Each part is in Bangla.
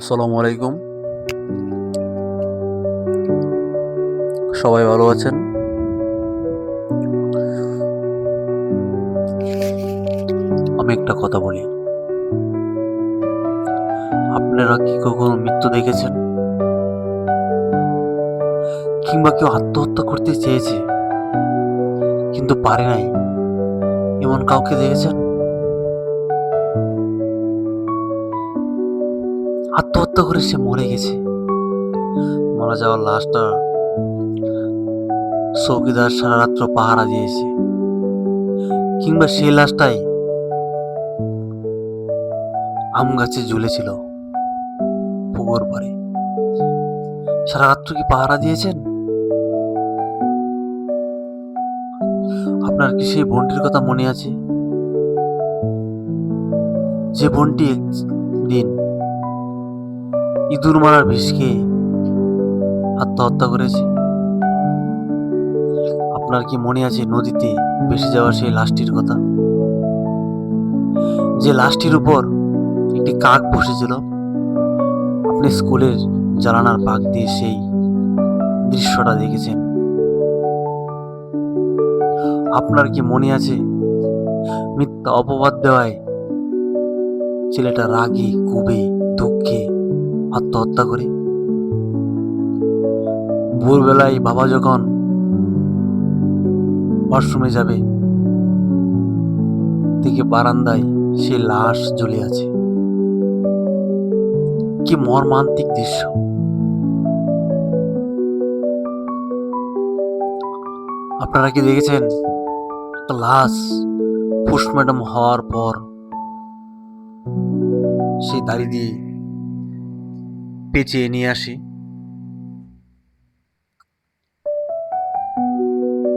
আসসালামু আলাইকুম। সবাই ভালো আছেন? আমি একটা কথা বলি। আপনারা কি কখনো মৃত্যু দেখেছেন? কিংবা কেউ আত্মহত্যা করতে চেয়েছে, কিন্তু পারে নাই, এমন কাউকে দেখেছেন? আত্মহত্যা করে সে মরে গেছে। মারা যাওয়ার লাশটা চৌকিদার সারা রাত্র পাহারা দিয়েছে। কিংবা সেই লাশটাই আম গাছে ঝুলেছিল পুকুর পাড়ে। সারা রাত্র কি পাহারা দিয়েছেন? আপনার কি সেই বোনটির কথা মনে আছে? যে বোনটি ইঁদুর মারার বিষ খেয়ে আত্মহত্যা করেছে। আপনার কি মনে আছে নদীতে ভেসে যাওয়ার সেই লাশটির কথা? যে লাশটির উপর একটি কাক বসেছিল, আপনি স্কুলের জ্বালানার পাক দিয়ে সেই দৃশ্যটা দেখেছেন। আপনার কি মনে আছে মিথ্যা অপবাদ দেওয়ায় ছেলেটা রাগে কুবে দুঃখে আত্মহত্যা করে। ভোরবেলায় বাবা যখন ওয়াশরুমে যাবে, দেখে বারান্দায় সে লাশ ঝুলে আছে। কি মর্মান্তিক দৃশ্য। আপনারা কি দেখেছেন? একটা লাশ পোস্টমর্টম হওয়ার পর সেই দাড়ি দিয়ে পেঁচিয়ে নিয়ে আসি।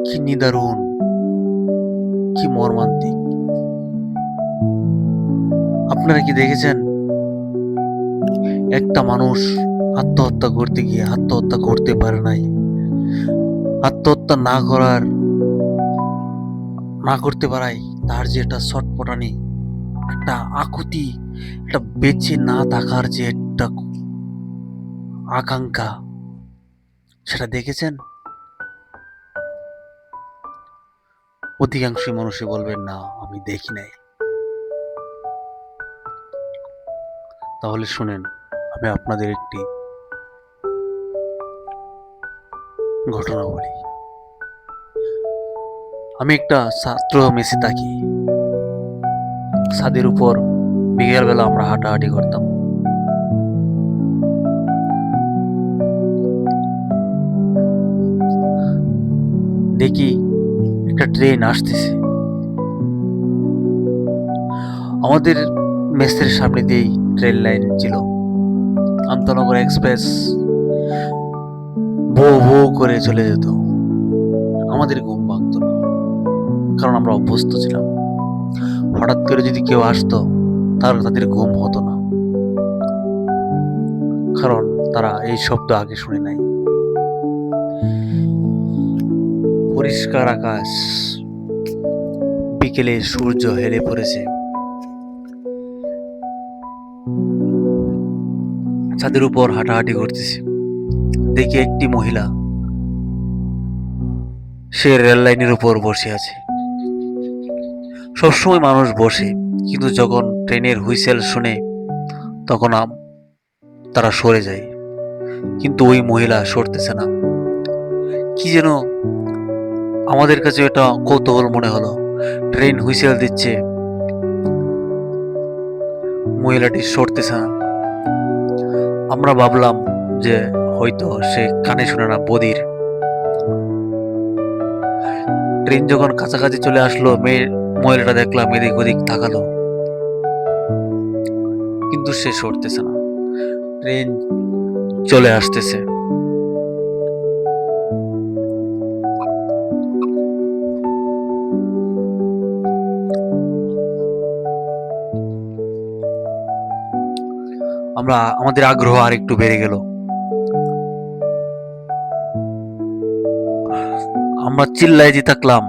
কি নিদারুণ, কি মর্মান্তিক। আপনারা কি দেখেছেন? একটা মানুষ আত্মহত্যা করতে গিয়ে আত্মহত্যা করতে পারে নাই। আত্মহত্যা না করার, না করতে পারাই তার যে একটা ছটপটানি, একটা আকুতি, একটা বেঁচে না থাকার যে একটা আকাঙ্ক্ষা। সেটা দেখেছেন? অধিকাংশ মানুষই বলবেন, না, আমি দেখি নাই। তাহলে শুনেন, আমি আপনাদের একটি ঘটনা বলি। আমি একটা ছাত্র মেসে থাকি। ছাদের উপর বিকেলবেলা আমরা হাঁটাহাঁটি করতাম। দেখি একটা ট্রেন আসতেছে। আমাদের মেসের সামনে দিয়েই ট্রেন লাইন ছিল। আন্তনগর এক্সপ্রেস বো বো করে চলে যেত। আমাদের ঘুম ভাঙতো না, কারণ আমরা অভ্যস্ত ছিলাম। হঠাৎ করে যদি কেউ আসতো, তাহলে তাদের ঘুম হতো না। কারণ তারা এই শব্দ আগে শুনে নাই। পরিষ্কার আকাশ। বিকেলে সূর্য হেলে পড়েছে। ছাদের উপর হাঁটাহাঁটি করতেছে। দেখি একটি মহিলা। সে রেল লাইনের উপর বসে আছে। সবসময় মানুষ বসে, কিন্তু যখন ট্রেনের হুইসেল শুনে, তখন তারা সরে যায়। কিন্তু ওই মহিলা সরতেছে না। কি যেন আমাদের কাছে এটা কৌতূহল মনে হলো। ট্রেন হুইসেল দিচ্ছে। মহিলাটি সরতেছে না। আমরা ভাবলাম যে হয়তো সে কানে শুনে না, বদির। ট্রেন যখন কাছাকাছি চলে আসলো, মেয়ে মহিলাটা দেখলাম এদিক ওদিক তাকালো। কিন্তু সে সরতেছে না। ট্রেন চলে আসতেছে। আমরা আমাদের আগ্রহ আর একটু বেড়ে গেল। আমরা চিল্লাই যে থাকলাম,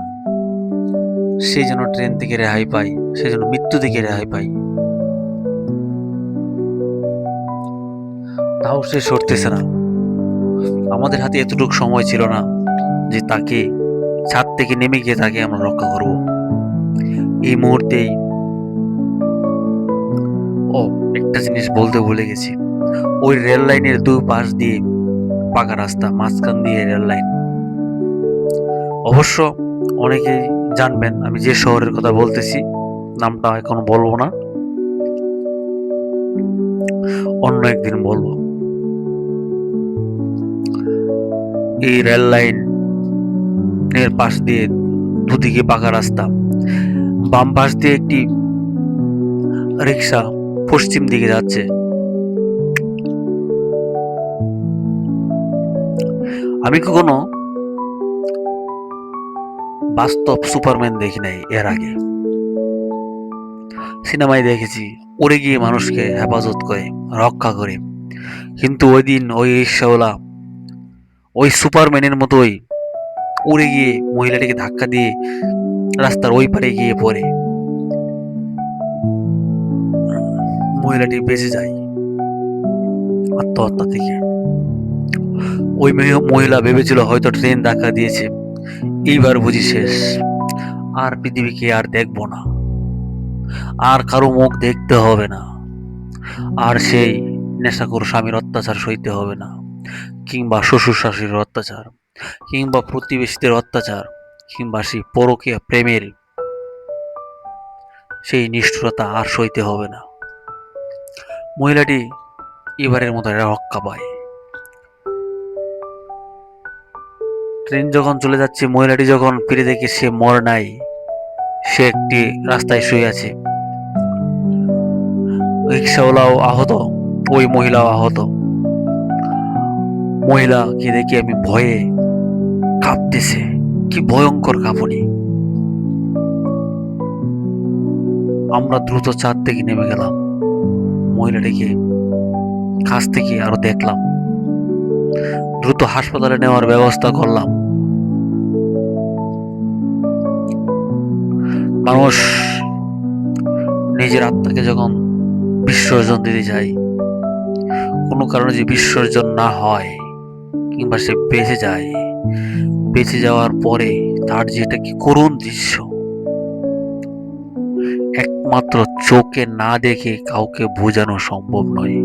সে যেন ট্রেন থেকে রেহাই পাই সে যেন মৃত্যু থেকে রেহাই পাই তাও সে সরতেছে না। আমাদের হাতে এতটুকু সময় ছিল না যে তাকে ছাদ থেকে নেমে গিয়ে তাকে আমরা রক্ষা করব। এই মুহূর্তেই ও, একটা জিনিস বলতে ভুলে গেছি। ওই রেল লাইনের দুই পাশ দিয়ে পাকা রাস্তা, মাঝখান দিয়ে রেল লাইন। অবশ্য অনেকেই জানবেন আমি যে শহরের কথা বলতেছি, নামটা এখন বলব না। অন্য একদিন বলব। এই রেল লাইন এর পাশ দিয়ে দুদিকে পাকা রাস্তা। বাম পাশ দিয়ে একটি রিক্সা পশ্চিম দিকে যাচ্ছে। আমি কখনো বাস্তব সুপারম্যান দেখি নাই এর আগে। সিনেমায় দেখেছি, উড়ে গিয়ে মানুষকে হেফাজত করে, রক্ষা করে। কিন্তু ওই দিন ওই রিক্সাওয়ালা, ওই সুপারম্যানের মতোই উড়ে গিয়ে মহিলাটিকে ধাক্কা দিয়ে রাস্তার ওই পারে গিয়ে পড়ে। মহিলাটি বেঁচে যায়। আত্মহত্যা থেকে। ওই মহিলা ভেবেছিল হয়তো ট্রেন ধাক্কা দিয়েছে। এইবার বুঝি শেষ। আর পৃথিবীকে আর দেখব না। আর কারও মুখ দেখতে হবে না। আর সেই নেশাখোর স্বামীর অত্যাচার সইতে হবে না। কিংবা শ্বশুর শাশুড়ির অত্যাচার, কিংবা প্রতিবেশীদের অত্যাচার, কিংবা সেই পরকীয়া প্রেমের সেই নিষ্ঠুরতা আর সইতে হবে না। মহিলাটি এবারের মতো রক্ষা পায়। ট্রেন যখন চলে যাচ্ছে, মহিলাটি যখন ফিরে দেখে সে মর নাই, সে একটি রাস্তায় শুয়ে আছে। রিক্সাওয়ালাও আহত, ওই মহিলাও আহত। মহিলাকে দেখে আমি ভয়ে কাঁপতেছে। কি ভয়ঙ্কর কাঁপুনি। আমরা দ্রুত চাঁদ থেকে নেমে গেলাম। মহিলাটিকে কাছ থেকে আরও দেখলাম। দ্রুত হাসপাতালে নেওয়ার ব্যবস্থা করলাম। মানুষ নিজের আত্মাকে যখন বিসর্জন দিতে যায়, কোনো কারণে যে বিসর্জন না হয় কিংবা সে বেঁচে যায়, বেঁচে যাওয়ার পরে তার যেটা কি করুণ দৃশ্য একমাত্র চোখে না দেখে কাউকে বোঝানো সম্ভব নয়।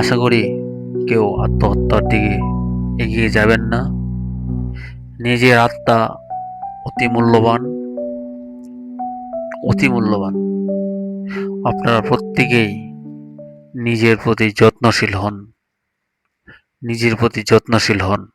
আশা করি কেউ আত্মহত্যার দিকে এগিয়ে যাবেন না। নিজের আত্মা অতি মূল্যবান। অতি মূল্যবান। আপনারা প্রত্যেকেই নিজের প্রতি যত্নশীল হন। নিজের প্রতি যত্নশীল হন।